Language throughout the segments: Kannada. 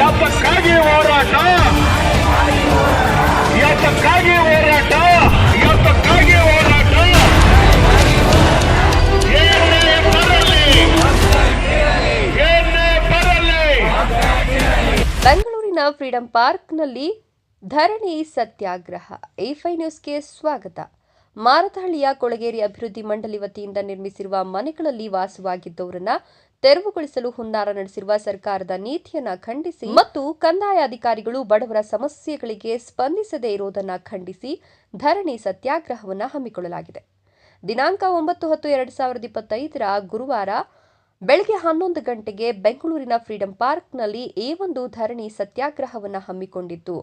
ಯಾತಕ್ಕಾಗಿ ಹೋರಾಟ? ಯಾತಕ್ಕಾಗಿ ಹೋರಾಟ? ಯಾತಕ್ಕಾಗಿ ಹೋರಾಟ? ಬೆಂಗಳೂರಿನ ಫ್ರೀಡಂ ಪಾರ್ಕ್ನಲ್ಲಿ ಧರಣಿ ಸತ್ಯಾಗ್ರಹ. ಎಫೈ ನ್ಯೂಸ್ಗೆ ಸ್ವಾಗತ. ಮಾರತಹಳ್ಳಿಯ ಕೊಳಗೇರಿ ಅಭಿವೃದ್ಧಿ ಮಂಡಳಿ ವತಿಯಿಂದ ನಿರ್ಮಿಸಿರುವ ಮನೆಗಳಲ್ಲಿ ವಾಸವಾಗಿದ್ದವರನ್ನ ತೆರವುಗೊಳಿಸಲು ಹುನ್ನಾರ ನಡೆಸಿರುವ ಸರ್ಕಾರದ ನೀತಿಯನ್ನ ಖಂಡಿಸಿ ಮತ್ತು ಕಂದಾಯ ಅಧಿಕಾರಿಗಳು ಬಡವರ ಸಮಸ್ಯೆಗಳಿಗೆ ಸ್ಪಂದಿಸದೇ ಇರುವುದನ್ನು ಖಂಡಿಸಿ ಧರಣಿ ಸತ್ಯಾಗ್ರಹವನ್ನು ಹಮ್ಮಿಕೊಳ್ಳಲಾಗಿದೆ. ದಿನಾಂಕ ಒಂಬತ್ತು ಹತ್ತು ಎರಡು ಸಾವಿರದ ಇಪ್ಪತ್ತೈದರ ಗುರುವಾರ ಬೆಳಗ್ಗೆ ಹನ್ನೊಂದು ಗಂಟೆಗೆ ಬೆಂಗಳೂರಿನ ಫ್ರೀಡಂ ಪಾರ್ಕ್ನಲ್ಲಿ ಈ ಒಂದು ಧರಣಿ ಸತ್ಯಾಗ್ರಹವನ್ನು ಹಮ್ಮಿಕೊಂಡಿತ್ತು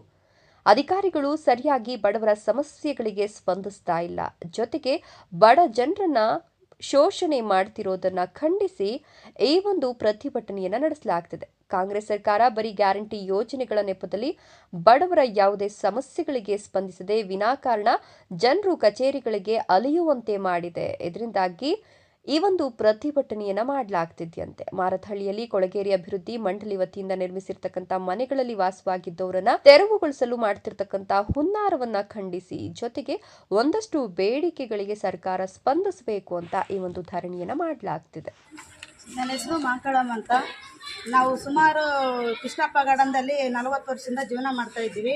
ಅಧಿಕಾರಿಗಳು ಸರಿಯಾಗಿ ಬಡವರ ಸಮಸ್ಯೆಗಳಿಗೆ ಸ್ಪಂದಿಸ್ತಾ ಇಲ್ಲ. ಜೊತೆಗೆ ಬಡ ಜನರನ್ನ ಶೋಷಣೆ ಮಾಡ್ತಿರೋದನ್ನ ಖಂಡಿಸಿ ಈ ಒಂದು ಪ್ರತಿಭಟನೆಯನ್ನ ನಡೆಸಲಾಗ್ತಿದೆ. ಕಾಂಗ್ರೆಸ್ ಸರ್ಕಾರ ಬರೀ ಗ್ಯಾರಂಟಿ ಯೋಜನೆಗಳ ನೆಪದಲ್ಲಿ ಬಡವರ ಯಾವುದೇ ಸಮಸ್ಯೆಗಳಿಗೆ ಸ್ಪಂದಿಸದೆ ವಿನಾಕಾರಣ ಜನರು ಕಚೇರಿಗಳಿಗೆ ಅಲೆಯುವಂತೆ ಮಾಡಿದೆ. ಇದರಿಂದಾಗಿ ಈ ಒಂದು ಪ್ರತಿಭಟನೆಯನ್ನ ಮಾಡಲಾಗ್ತಿದ್ಯಂತೆ. ಮಾರತಹಳ್ಳಿಯಲ್ಲಿ ಕೊಳಗೇರಿ ಅಭಿವೃದ್ಧಿ ಮಂಡಳಿ ವತಿಯಿಂದ ನಿರ್ಮಿಸಿರ್ತಕ್ಕಂಥ ಮನೆಗಳಲ್ಲಿ ವಾಸವಾಗಿದ್ದವರನ್ನ ತೆರವುಗೊಳಿಸಲು ಮಾಡ್ತಿರ್ತಕ್ಕಂಥ ಹುನ್ನಾರವನ್ನ ಖಂಡಿಸಿ, ಜೊತೆಗೆ ಒಂದಷ್ಟು ಬೇಡಿಕೆಗಳಿಗೆ ಸರ್ಕಾರ ಸ್ಪಂದಿಸಬೇಕು ಅಂತ ಈ ಒಂದು ಧರಣಿಯನ್ನ ಮಾಡಲಾಗ್ತಿದೆ. ನನ್ನ ಹೆಸರು ಮಾಂಕಳಮ್ಮ ಅಂತ. ನಾವು ಸುಮಾರು ಕೃಷ್ಣಪ್ಪ ಗಾರ್ಡನ್ದಲ್ಲಿ ನಲವತ್ತು ವರ್ಷದಿಂದ ಜೀವನ ಮಾಡ್ತಾ ಇದ್ದೀವಿ.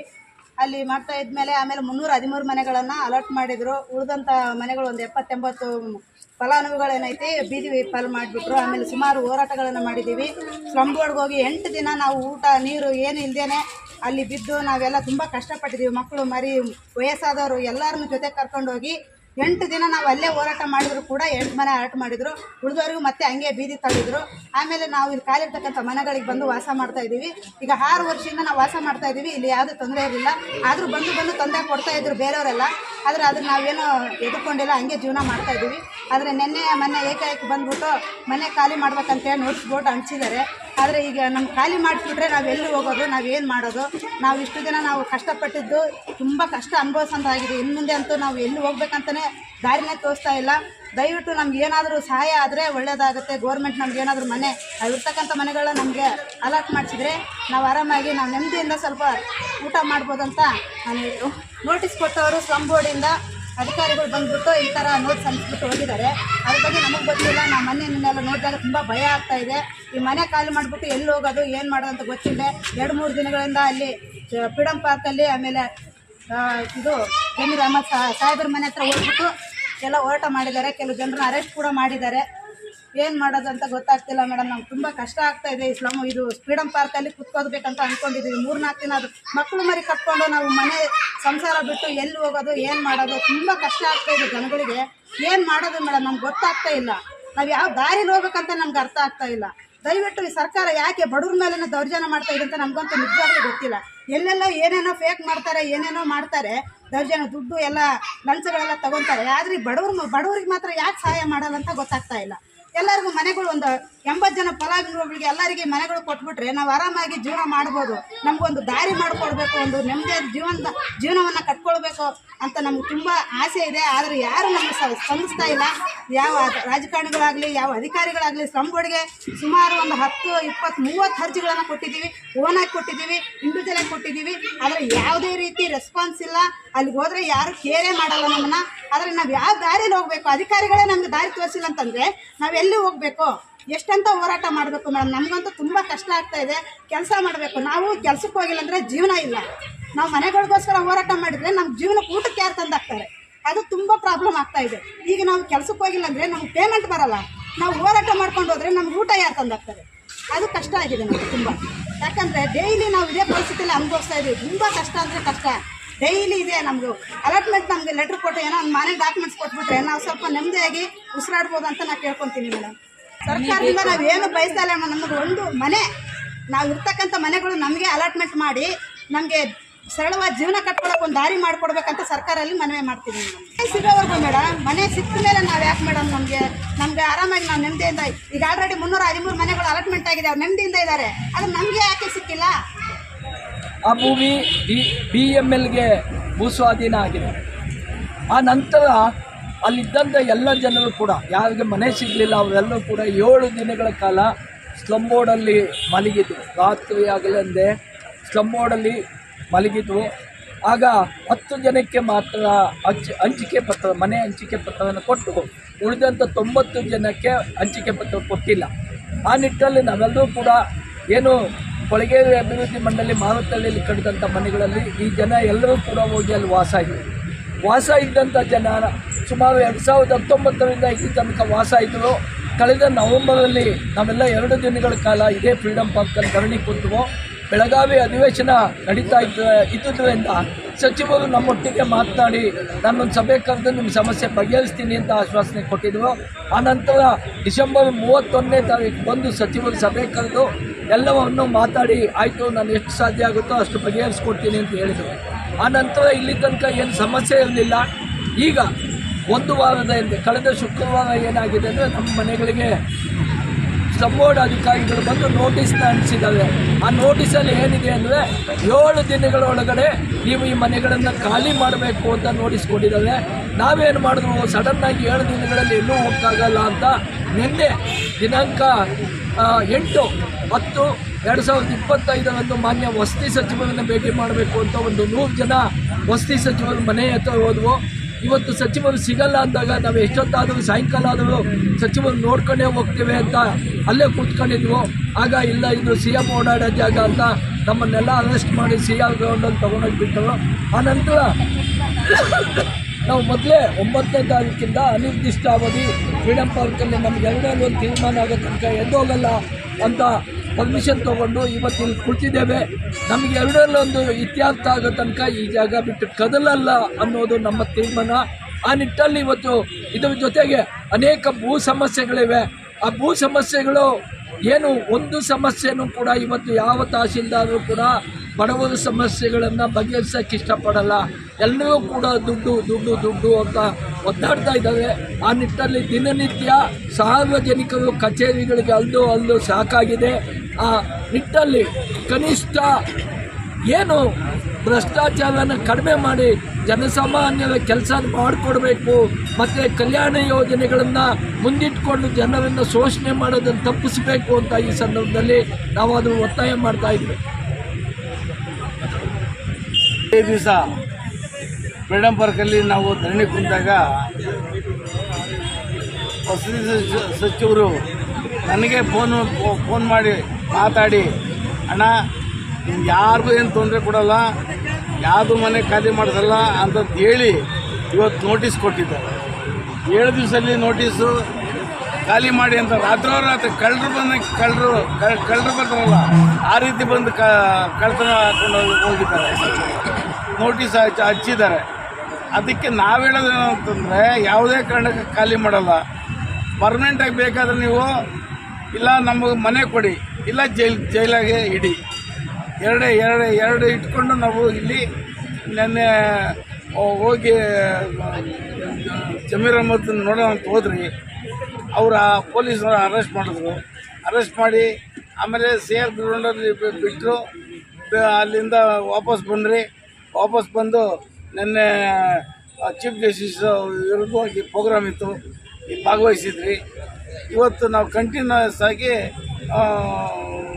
ಅಲ್ಲಿ ಮಾಡ್ತಾ ಇದ್ಮೇಲೆ ಆಮೇಲೆ ಮುನ್ನೂರ ಹದಿಮೂರು ಮನೆಗಳನ್ನು ಅಲರ್ಟ್ ಮಾಡಿದರು. ಉಳಿದಂಥ ಮನೆಗಳು ಒಂದು ಎಪ್ಪತ್ತೆಂಬತ್ತು ಫಲಾನುಭವಿಗಳೇನೈತಿ, ಬೀದಿ ಪಾಲು ಮಾಡಿಬಿಟ್ರು. ಆಮೇಲೆ ಸುಮಾರು ಹೋರಾಟಗಳನ್ನು ಮಾಡಿದ್ದೀವಿ ಸ್ಲಮ್ ಬೋರ್ಡ್ಗೆ ಹೋಗಿ ಎಂಟು ದಿನ ನಾವು ಊಟ, ನೀರು ಏನು ಇಲ್ಲದೇನೆ ಅಲ್ಲಿ ಬಿದ್ದು ನಾವೆಲ್ಲ ತುಂಬ ಕಷ್ಟಪಟ್ಟಿದ್ದೀವಿ ಮಕ್ಕಳು ಮರಿ, ವಯಸ್ಸಾದವರು ಎಲ್ಲರನ್ನು ಜೊತೆ ಕರ್ಕೊಂಡೋಗಿ ಎಂಟು ದಿನ ನಾವು ಅಲ್ಲೇ ಹೋರಾಟ ಮಾಡಿದ್ರು ಕೂಡ ಎಂಟು ಮನೆ ಆರಾಟ ಮಾಡಿದ್ರು. ಉಳಿದವರಿಗೂ ಮತ್ತೆ ಹಂಗೆ ಬೀದಿ ತಳ್ಳಿದ್ರು. ಆಮೇಲೆ ನಾವು ಇಲ್ಲಿ ಕಾಲಿರ್ತಕ್ಕಂಥ ಮನೆಗಳಿಗೆ ಬಂದು ವಾಸ ಮಾಡ್ತಾ ಇದ್ದೀವಿ. ಈಗ ಆರು ವರ್ಷದಿಂದ ನಾವು ವಾಸ ಮಾಡ್ತಾ ಇದ್ದೀವಿ. ಇಲ್ಲಿ ಯಾವುದೇ ತೊಂದರೆ ಇರಲಿಲ್ಲ. ಆದರೂ ಬಂದು ಬಂದು ತೊಂದರೆ ಕೊಡ್ತಾ ಇದ್ರು ಬೇರೆಯವರೆಲ್ಲ. ಆದರೆ ಅದನ್ನು ನಾವೇನು ಎದುರ್ಕೊಂಡಿಲ್ಲ ಹಂಗೆ ಜೀವನ ಮಾಡ್ತಾ ಇದ್ದೀವಿ. ಆದರೆ ನಿನ್ನೆ ಮೊನ್ನೆ ಏಕಾಏಕಿ ಬಂದ್ಬಿಟ್ಟು ಮನೆ ಖಾಲಿ ಮಾಡ್ಬೇಕಂತೇಳಿ ನೋಟಿಸ್ ಬೋರ್ಡ್ ಹಂಚಿದ್ದಾರೆ. ಆದರೆ ಈಗ ನಮ್ಮ ಖಾಲಿ ಮಾಡಿಬಿಟ್ರೆ ನಾವು ಎಲ್ಲಿ ಹೋಗೋದು, ನಾವು ಏನು ಮಾಡೋದು? ನಾವು ಇಷ್ಟು ದಿನ ನಾವು ಕಷ್ಟಪಟ್ಟಿದ್ದು ತುಂಬ ಕಷ್ಟ ಅನುಭವಿಸೋದಾಗಿದೆ ಇನ್ನು ಮುಂದೆ ಅಂತೂ ನಾವು ಎಲ್ಲಿ ಹೋಗ್ಬೇಕಂತಲೇ ದಾರಿನೇ ತೋರಿಸ್ತಾ ಇಲ್ಲ. ದಯವಿಟ್ಟು ನಮ್ಗೆ ಏನಾದರೂ ಸಹಾಯ ಆದರೆ ಒಳ್ಳೆಯದಾಗುತ್ತೆ ಗೋರ್ಮೆಂಟ್ ನಮ್ಗೆ ಏನಾದರೂ ಮನೆ ಇರ್ತಕ್ಕಂಥ ಮನೆಗಳನ್ನ ನಮಗೆ ಅಲರ್ಟ್ ಮಾಡಿಸಿದ್ರೆ ನಾವು ಆರಾಮಾಗಿ, ನಾವು ನೆಮ್ಮದಿಯಿಂದ ಸ್ವಲ್ಪ ಊಟ ಮಾಡ್ಬೋದಂತ ನಾನು ನೋಟಿಸ್ ಕೊಟ್ಟವರು ಸ್ಲಮ್ ಬೋರ್ಡಿಂದ ಅಧಿಕಾರಿಗಳು ಬಂದ್ಬಿಟ್ಟು ಈ ಥರ ನೋಟ್ಸ್ ಹಂಚ್ಬಿಟ್ಟು ಹೋಗಿದ್ದಾರೆ. ಅದ್ರ ಬಗ್ಗೆ ನಮಗೆ ಗೊತ್ತಿಲ್ಲ. ನಮ್ಮ ಮನೆ ನಿನ್ನೆಲ್ಲ ನೋಡಿದಾಗ ತುಂಬ ಭಯ ಆಗ್ತಾ ಇದೆ. ಈ ಮನೆ ಖಾಲಿ ಮಾಡಿಬಿಟ್ಟು ಎಲ್ಲಿ ಹೋಗೋದು, ಏನು ಮಾಡೋದು ಅಂತ ಗೊತ್ತಿಲ್ಲ ಎರಡು ಮೂರು ದಿನಗಳಿಂದ ಅಲ್ಲಿ ಫ್ರೀಡಮ್ ಪಾರ್ಕಲ್ಲಿ ಆಮೇಲೆ ಇದು ಜಮೀರ್ ಅಹಮದ್ ಸಾಹೇಬ್ರ ಮನೆ ಹತ್ರ ಹೋಗ್ಬಿಟ್ಟು ಎಲ್ಲ ಹೋರಾಟ ಮಾಡಿದ್ದಾರೆ. ಕೆಲವು ಜನರನ್ನ ಅರೆಸ್ಟ್ ಕೂಡ ಮಾಡಿದ್ದಾರೆ. ಏನು ಮಾಡೋದು ಅಂತ ಗೊತ್ತಾಗ್ತಿಲ್ಲ ಮೇಡಮ್. ನಮ್ಗೆ ತುಂಬ ಕಷ್ಟ ಆಗ್ತಾ ಇದೆ ಈ ಸ್ಲಮ್ ಇದು ಫ್ರೀಡಮ್ ಪಾರ್ಕಲ್ಲಿ ಕುತ್ಕೋಬೇಕಂತ ಅಂದ್ಕೊಂಡಿದ್ದೀವಿ ಮೂರು ನಾಲ್ಕು ದಿನ ಅದು ಮಕ್ಕಳು ಮರಿ ಕಟ್ಕೊಂಡು ನಾವು ಮನೆ ಸಂಸಾರ ಬಿಟ್ಟು ಎಲ್ಲಿ ಹೋಗೋದು, ಏನು ಮಾಡೋದು ತುಂಬ ಕಷ್ಟ ಆಗ್ತಾ ಇದೆ ಜನಗಳಿಗೆ. ಏನು ಮಾಡೋದು ಮೇಡಮ್? ನಮ್ಗೆ ಗೊತ್ತಾಗ್ತಾ ಇಲ್ಲ. ನಾವು ಯಾವ ದಾರಿಲಿ ಹೋಗ್ಬೇಕಂತ ನಮ್ಗೆ ಅರ್ಥ ಆಗ್ತಾ ಇಲ್ಲ. ದಯವಿಟ್ಟು ಈ ಸರ್ಕಾರ ಯಾಕೆ ಬಡವ್ರ ಮೇಲೆ ದೌರ್ಜನ್ಯ ಮಾಡ್ತಾ ಇದೆ ಅಂತ ನಮಗಂತೂ ನಿಜವಾಗ್ಲೂ ಗೊತ್ತಿಲ್ಲ. ಎಲ್ಲೆಲ್ಲ ಏನೇನೋ ಫೇಕ್ ಮಾಡ್ತಾರೆ, ಏನೇನೋ ಮಾಡ್ತಾರೆ, ದೌರ್ಜನ್ಯ, ದುಡ್ಡು ಎಲ್ಲ ಲಂಚಗಳೆಲ್ಲ ತಗೊತಾರೆ. ಆದ್ರೆ ಬಡವ್ರ, ಬಡವ್ರಿಗೆ ಮಾತ್ರ ಯಾಕೆ ಸಹಾಯ ಮಾಡಲ್ಲ ಅಂತ ಗೊತ್ತಾಗ್ತಾ ಇಲ್ಲ. ಎಲ್ಲರಿಗೂ ಮನೆಗಳು ಒಂದು ಎಂಬತ್ತು ಜನ ಫಲಾನುಭವಿಗಳಿಗೆ ಎಲ್ಲರಿಗೆ ಮನೆಗಳು ಕೊಟ್ಬಿಟ್ರೆ ನಾವು ಆರಾಮಾಗಿ ಜೀವನ ಮಾಡ್ಬೋದು. ನಮಗೊಂದು ದಾರಿ ಮಾಡ್ಕೊಡ್ಬೇಕು, ಒಂದು ನೆಮ್ಮದಿಯಾದ ಜೀವನದ ಜೀವನವನ್ನು ಕಟ್ಕೊಳ್ಬೇಕು ಅಂತ ನಮ್ಗೆ ತುಂಬ ಆಸೆ ಇದೆ. ಆದರೆ ಯಾರು ನಮಗೆ ಸ್ಪಂದಿಸ್ತಾ ಇಲ್ಲ. ಯಾವ ರಾಜಕಾರಣಿಗಳಾಗಲಿ, ಯಾವ ಅಧಿಕಾರಿಗಳಾಗಲಿ, ಸಂಬೋಡಿಗೆ ಸುಮಾರು ಒಂದು ಹತ್ತು, ಇಪ್ಪತ್ತು, ಮೂವತ್ತು ಅರ್ಜಿಗಳನ್ನು ಕೊಟ್ಟಿದ್ದೀವಿ. ಓನಾಗಿ ಕೊಟ್ಟಿದ್ದೀವಿ ಇಂಡಿವಿಜುವಲಾಗಿ ಕೊಟ್ಟಿದ್ದೀವಿ. ಆದರೆ ಯಾವುದೇ ರೀತಿ ರೆಸ್ಪಾನ್ಸ್ ಇಲ್ಲ. ಅಲ್ಲಿಗೆ ಹೋದರೆ ಯಾರು ಕೇರೇ ಮಾಡಲ್ಲ ನಮ್ಮನ್ನು. ಆದರೆ ನಾವು ಯಾವ ದಾರಿಯಲ್ಲಿ ಹೋಗಬೇಕು? ಅಧಿಕಾರಿಗಳೇ ನಮಗೆ ದಾರಿ ತೋರಿಸಿಲ್ಲ ಅಂತಂದರೆ ನಾವು ಎಲ್ಲಿ ಹೋಗಬೇಕು? ಎಷ್ಟಂತ ಹೋರಾಟ ಮಾಡಬೇಕು ಮೇಡಮ್ ನಮಗಂತೂ ತುಂಬ ಕಷ್ಟ ಆಗ್ತಾ ಇದೆ. ಕೆಲಸ ಮಾಡಬೇಕು. ನಾವು ಕೆಲಸಕ್ಕೆ ಹೋಗಿಲ್ಲ ಅಂದರೆ ಜೀವನ ಇಲ್ಲ. ನಾವು ಮನೆಗಳಿಗೋಸ್ಕರ ಹೋರಾಟ ಮಾಡಿದರೆ ನಮ್ಮ ಜೀವನಕ್ಕೆ ಊಟಕ್ಕೆ ಯಾರು ತಂದಾಕ್ತಾರೆ? ಅದು ತುಂಬ ಪ್ರಾಬ್ಲಮ್ ಆಗ್ತಾ ಇದೆ. ಈಗ ನಾವು ಕೆಲಸಕ್ಕೆ ಹೋಗಿಲ್ಲ ಅಂದರೆ ನಮ್ಗೆ ಪೇಮೆಂಟ್ ಬರಲ್ಲ. ನಾವು ಹೋರಾಟ ಮಾಡ್ಕೊಂಡು ಹೋದರೆ ನಮ್ಗೆ ಊಟ ಯಾರು ತಂದಾಕ್ತಾರೆ? ಅದು ಕಷ್ಟ ಆಗಿದೆ ನಮಗೆ ತುಂಬ. ಯಾಕಂದರೆ ಡೈಲಿ ನಾವು ಇದೇ ಪರಿಸ್ಥಿತಿಯಲ್ಲಿ ಅನುಭವಿಸ್ತಾ ಇದ್ದೀವಿ ತುಂಬ ಕಷ್ಟ ಅಂದರೆ ಕಷ್ಟ. ಡೈಲಿ ಇದೆ ನಮ್ಮದು ಅಲಾಟ್ಮೆಂಟ್ ನಮಗೆ ಲೆಟ್ರ್ ಕೊಟ್ಟು ಏನೋ ಒಂದು ಮನೆ ಡಾಕ್ಯುಮೆಂಟ್ಸ್ ಕೊಟ್ಬಿಟ್ರೆ ನಾವು ಸ್ವಲ್ಪ ನೆಮ್ಮದಿಯಾಗಿ ಉಸಿರಾಡ್ಬೋದು ಅಂತ ನಾನು ಕೇಳ್ಕೊತೀನಿ ಮೇಡಮ್ ಸರ್ಕಾರದಿಂದ ನಾವು ಏನು ಬಯಸ್ತಾ ಇಲ್ಲ ನಮಗೆ ಒಂದು ಮನೆ. ನಾವು ಇರ್ತಕ್ಕಂಥ ಮನೆಗಳು ನಮಗೆ ಅಲಾಟ್ಮೆಂಟ್ ಮಾಡಿ ನಮಗೆ ಸರಳವಾದ ಜೀವನ ಕಟ್ಕೊಳಕ್ಕೆ ಒಂದು ದಾರಿ ಮಾಡಿಕೊಡ್ಬೇಕಂತ ಸರ್ಕಾರಲ್ಲಿ ಮನವಿ ಮಾಡ್ತೀನಿ ಮೇಡಮ್ ಮನೆ ಸಿಗೋವರೆಗೂ ಮೇಡಮ್ ಮನೆ ಸಿಕ್ಕ ಮೇಲೆ ನಾವು ಯಾಕೆ ಮೇಡಮ್ ನಮಗೆ ನಮಗೆ ಆರಾಮಾಗಿ ನಾವು ನೆಮ್ಮದಿಯಿಂದ ಈಗ ಆಲ್ರೆಡಿ ಮುನ್ನೂರ ಹದಿಮೂರು ಮನೆಗಳು ಅಲಾಟ್ಮೆಂಟ್ ಆಗಿದೆ ಅವ್ರು ನೆಮ್ಮದಿಯಿಂದ ಇದ್ದಾರೆ ಅದು ನಮಗೆ ಯಾಕೆ ಸಿಕ್ಕಿಲ್ಲ? ಆ ಭೂಮಿ ಬಿ ಬಿ ಎಂ ಎಲ್ಗೆ ಭೂಸ್ವಾಧೀನ ಆಗಿದೆ. ಆ ನಂತರ ಅಲ್ಲಿದ್ದಂಥ ಎಲ್ಲ ಜನರು ಕೂಡ, ಯಾರಿಗೆ ಮನೆ ಸಿಗಲಿಲ್ಲ, ಅವರೆಲ್ಲರೂ ಕೂಡ ಏಳು ದಿನಗಳ ಕಾಲ ಸ್ಲಮ್ ಬೋರ್ಡಲ್ಲಿ ಮಲಗಿದ್ವು ರಾತ್ರಿ ಆಗಲೆಂದೇ ಸ್ಲಮ್ ಬೋರ್ಡಲ್ಲಿ ಮಲಗಿದ್ವು ಆಗ ಹತ್ತು ಜನಕ್ಕೆ ಮಾತ್ರ ಹಂಚ್ ಹಂಚಿಕೆ ಪತ್ರ, ಮನೆ ಹಂಚಿಕೆ ಪತ್ರವನ್ನು ಕೊಟ್ಟು, ಉಳಿದಂಥ ತೊಂಬತ್ತು ಜನಕ್ಕೆ ಹಂಚಿಕೆ ಪತ್ರ ಕೊಟ್ಟಿಲ್ಲ. ಆ ನಿಟ್ಟಲ್ಲಿ ನಾವೆಲ್ಲರೂ ಕೂಡ ಏನು ಕೊಳಗೇರಿ ಅಭಿವೃದ್ಧಿ ಮಂಡಳಿ ಮಾರುತಳ್ಳಿಯಲ್ಲಿ ಕಟ್ಟಿದಂಥ ಮನೆಗಳಲ್ಲಿ ಈ ಜನ ಎಲ್ಲರೂ ಕೂಡ ಹೋಗಿ ಅಲ್ಲಿ ವಾಸ ಇದ್ದರು ವಾಸ ಇದ್ದಂಥ ಜನ ಸುಮಾರು ಎರಡು ಸಾವಿರದ ಹತ್ತೊಂಬತ್ತರಿಂದ ಇಲ್ಲಿ ತನಕ ವಾಸ ಇದ್ದರು ಕಳೆದ ನವೆಂಬರಲ್ಲಿ ನಾವೆಲ್ಲ ಎರಡು ದಿನಗಳ ಕಾಲ ಇದೇ ಫ್ರೀಡಮ್ ಪಾರ್ಕಲ್ಲಿ ಧರಣಿ ಕೂತ್ವು. ಬೆಳಗಾವಿ ಅಧಿವೇಶನ ನಡೀತಾ ಇದ್ದ ಇದ್ದುದರಿಂದ ಸಚಿವರು ನಮ್ಮೊಟ್ಟಿಗೆ ಮಾತನಾಡಿ, ನಾನೊಂದು ಸಭೆ ಕರೆದು ನಿಮ್ಮ ಸಮಸ್ಯೆ ಬಗೆಹರಿಸ್ತೀನಿ ಅಂತ ಆಶ್ವಾಸನೆ ಕೊಟ್ಟಿದ್ರು. ಆನಂತರ ಡಿಸೆಂಬರ್ ಮೂವತ್ತೊಂದನೇ ತಾರೀಕು ಬಂದು ಸಚಿವರು ಸಭೆ ಕರೆದು ಎಲ್ಲವನ್ನು ಮಾತಾಡಿ, ಆಯಿತು, ನಾನು ಎಷ್ಟು ಸಾಧ್ಯ ಆಗುತ್ತೋ ಅಷ್ಟು ಬಗೆಹರಿಸ್ಕೊಡ್ತೀನಿ ಅಂತ ಹೇಳಿದರು. ಆನಂತರ ಇಲ್ಲಿ ತನಕ ಏನು ಸಮಸ್ಯೆ ಇರಲಿಲ್ಲ. ಈಗ ಒಂದು ವಾರದ ಹಿಂದೆ, ಕಳೆದ ಶುಕ್ರವಾರ ಏನಾಗಿದೆ ಅಂದರೆ ನಮ್ಮ ಮನೆಗಳಿಗೆ ಸಬೋರ್ಡ್ ಅಧಿಕಾರಿಗಳು ಬಂದು ನೋಟಿಸ್ ಅಂಟಿಸಿದ್ದಾರೆ ಆ ನೋಟಿಸಲ್ಲಿ ಏನಿದೆ ಅಂದರೆ ಏಳು ದಿನಗಳ ಒಳಗಡೆ ನೀವು ಈ ಮನೆಗಳನ್ನು ಖಾಲಿ ಮಾಡಬೇಕು ಅಂತ ನೋಟಿಸ್ ಕೊಟ್ಟಿದ್ದಾರೆ. ನಾವೇನು ಮಾಡಿದ್ರು? ಸಡನ್ನಾಗಿ ಏಳು ದಿನಗಳಲ್ಲಿ ಎಲ್ಲೂ ಹೋಗೋಕ್ಕಾಗಲ್ಲ ಅಂತ ನಿನ್ನೆ ದಿನಾಂಕ ಎಂಟು ಹತ್ತು ಎರಡು ಸಾವಿರದ ಇಪ್ಪತ್ತೈದರಂದು ಮಾನ್ಯ ವಸತಿ ಸಚಿವರನ್ನು ಭೇಟಿ ಮಾಡಬೇಕು ಅಂತ ಒಂದು ನೂರು ಜನ ವಸತಿ ಸಚಿವರು ಮನೆ ಹತ್ರ ಹೋದ್ವು ಇವತ್ತು ಸಚಿವರು ಸಿಗಲ್ಲ ಅಂದಾಗ ನಾವು ಎಷ್ಟೊತ್ತಾದರೂ ಸಾಯಂಕಾಲ ಆದರೂ ಸಚಿವರು ನೋಡ್ಕೊಂಡೇ ಹೋಗ್ತೇವೆ ಅಂತ ಅಲ್ಲೇ ಕೂತ್ಕೊಂಡಿದ್ವು. ಆಗ ಇಲ್ಲ, ಇದು ಸಿ ಎಂ ಓಡಾಡೋ ಜಾಗ ಅಂತ ನಮ್ಮನ್ನೆಲ್ಲ ಅರೆಸ್ಟ್ ಮಾಡಿ ಸಿ ಆರ್ ಗ್ರೌಂಡಲ್ಲಿ ತೊಗೊಂಡೋಗಿ ಬಿಟ್ಟರು ಆನಂತರ ನಾವು ಮೊದಲೇ ಒಂಬತ್ತನೇ ತಾರೀಕಿಂದ ಅನಿರ್ದಿಷ್ಟ ಅವಧಿ ಫ್ರೀಡಮ್ ಪಾರ್ಕಲ್ಲಿ ನಮ್ಗೆ ಎರಡರಲ್ಲಿ ಒಂದು ತೀರ್ಮಾನ ಆಗೋ ತನಕ ಎದ್ದೋಗಲ್ಲ ಅಂತ ಪರ್ಮಿಷನ್ ತೊಗೊಂಡು ಇವತ್ತು ಇಲ್ಲಿ ಕುಳಿತಿದ್ದೇವೆ. ನಮಗೆ ಎರಡರಲ್ಲೊಂದು ಇತ್ಯರ್ಥ ಆಗೋ ತನಕ ಈ ಜಾಗ ಬಿಟ್ಟು ಕದಲಲ್ಲ ಅನ್ನೋದು ನಮ್ಮ ತೀರ್ಮಾನ. ಆ ನಿಟ್ಟಲ್ಲಿ ಇವತ್ತು ಇದರ ಜೊತೆಗೆ ಅನೇಕ ಭೂ ಸಮಸ್ಯೆಗಳಿವೆ. ಆ ಭೂ ಸಮಸ್ಯೆಗಳು ಏನು ಒಂದು ಸಮಸ್ಯೆನೂ ಕೂಡ ಇವತ್ತು ಯಾವ ತಹಸೀಲ್ದಾರರು ಕೂಡ ಬಡವರ ಸಮಸ್ಯೆಗಳನ್ನು ಬಗೆಹರಿಸೋಕ್ಕೆ ಇಷ್ಟಪಡಲ್ಲ. ಎಲ್ಲರೂ ಕೂಡ ದುಡ್ಡು ದುಡ್ಡು ದುಡ್ಡು ಅಂತ ಒದ್ದಾಡ್ತಾ ಇದ್ದಾರೆ. ಆ ನಿಟ್ಟಲ್ಲಿ ದಿನನಿತ್ಯ ಸಾರ್ವಜನಿಕರು ಕಚೇರಿಗಳಿಗೆ ಅಲ್ದು ಅಲ್ದು ಸಾಕಾಗಿದೆ. ಆ ನಿಟ್ಟಲ್ಲಿ ಕನಿಷ್ಠ ಏನು ಭ್ರಷ್ಟಾಚಾರನ ಕಡಿಮೆ ಮಾಡಿ ಜನಸಾಮಾನ್ಯರ ಕೆಲಸ ಮಾಡಿಕೊಡ್ಬೇಕು, ಮತ್ತು ಕಲ್ಯಾಣ ಯೋಜನೆಗಳನ್ನು ಮುಂದಿಟ್ಕೊಂಡು ಜನರನ್ನು ಶೋಷಣೆ ಮಾಡೋದನ್ನು ತಪ್ಪಿಸಬೇಕು ಅಂತ ಈ ಸಂದರ್ಭದಲ್ಲಿ ನಾವು ಅದನ್ನು ಒತ್ತಾಯ ಮಾಡ್ತಾ ಇದ್ವಿ. ಈ ದಿವಸ ಫ್ರೀಡಮ್ ಪಾರ್ಕಲ್ಲಿ ನಾವು ಧರಣಿ ಕುಂತಾಗ ವಸತಿ ಸಚಿ- ಸಚಿವರು ನನಗೆ ಫೋನು ಫೋನ್ ಮಾಡಿ ಮಾತಾಡಿ. ಅಣ್ಣ, ನಿಮ್ಗೆ ಯಾರಿಗೂ ಏನು ತೊಂದರೆ ಕೊಡಲ್ಲ, ಯಾವುದು ಮನೆ ಖಾಲಿ ಮಾಡಿಸಲ್ಲ ಅಂತ ಹೇಳಿ ಇವತ್ತು ನೋಟಿಸ್ ಕೊಟ್ಟಿದ್ದಾರೆ ಏಳು ದಿವಸದಲ್ಲಿ ನೋಟಿಸು ಖಾಲಿ ಮಾಡಿ ಅಂತ ರಾತ್ರೋರಾತ್ರಿ ಕಳ್ಳರು ಬಂದ, ಕಳ್ಳರು ಕಳ್ಳರು ಬರ್ತಾರಲ್ಲ, ಆ ರೀತಿ ಬಂದು ಕ ಕಳ್ತನ ಹಾಕೊಂಡು ಹೋಗಿದ್ದಾರೆ. ನೋಟಿಸ್ ಹಚ್ಚಿ, ಹಚ್ಚಿದ್ದಾರೆ. ಅದಕ್ಕೆ ನಾವು ಹೇಳೋದೇನು ಅಂತಂದರೆ ಯಾವುದೇ ಕಾರಣಕ್ಕೆ ಖಾಲಿ ಮಾಡಲ್ಲ. ಪರ್ಮನೆಂಟಾಗಿ ಬೇಕಾದ್ರೆ ನೀವು ಇಲ್ಲ ನಮಗೆ ಮನೆ ಕೊಡಿ, ಇಲ್ಲ ಜೈಲ್, ಜೈಲಾಗೆ ಇಡಿ. ಎರಡೇ, ಎರಡು ಎರಡು ಇಟ್ಕೊಂಡು ನಾವು ಇಲ್ಲಿ ನೆನ್ನೆ ಹೋಗಿ, ಜಮೀರ್ ಅಹಮದ್ ನೋಡೋಣ ಅಂತ ಹೋದ್ರಿ. ಅವರ ಪೊಲೀಸರು ಅರೆಸ್ಟ್ ಮಾಡಿದ್ರು. ಅರೆಸ್ಟ್ ಮಾಡಿ ಆಮೇಲೆ ಸಿ ಆರ್ ಗ್ರೌಂಡಲ್ಲಿ ಬಿಟ್ಟರು ಅಲ್ಲಿಂದ ವಾಪಸ್ ಬಂದ್ರಿ. ವಾಪಸ್ ಬಂದು ನಿನ್ನೆ ಚೀಫ್ ಜಸ್ಟಿಸ್ ವಿರುದ್ಧವಾಗಿ ಪ್ರೋಗ್ರಾಮ್ ಇತ್ತು. ಭಾಗವಹಿಸಿದ್ರಿ. ಇವತ್ತು ನಾವು ಕಂಟಿನ್ಯೂಸ್ ಆಗಿ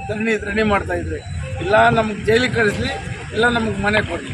ಧರಣಿ ಧರಣಿ ಮಾಡ್ತಾಯಿದ್ರಿ ಇಲ್ಲ ನಮ್ಗೆ ಜೈಲಿಗೆ ಕಳಿಸ್ಲಿ, ಇಲ್ಲ ನಮಗೆ ಮನೆ ಕೊಡಿ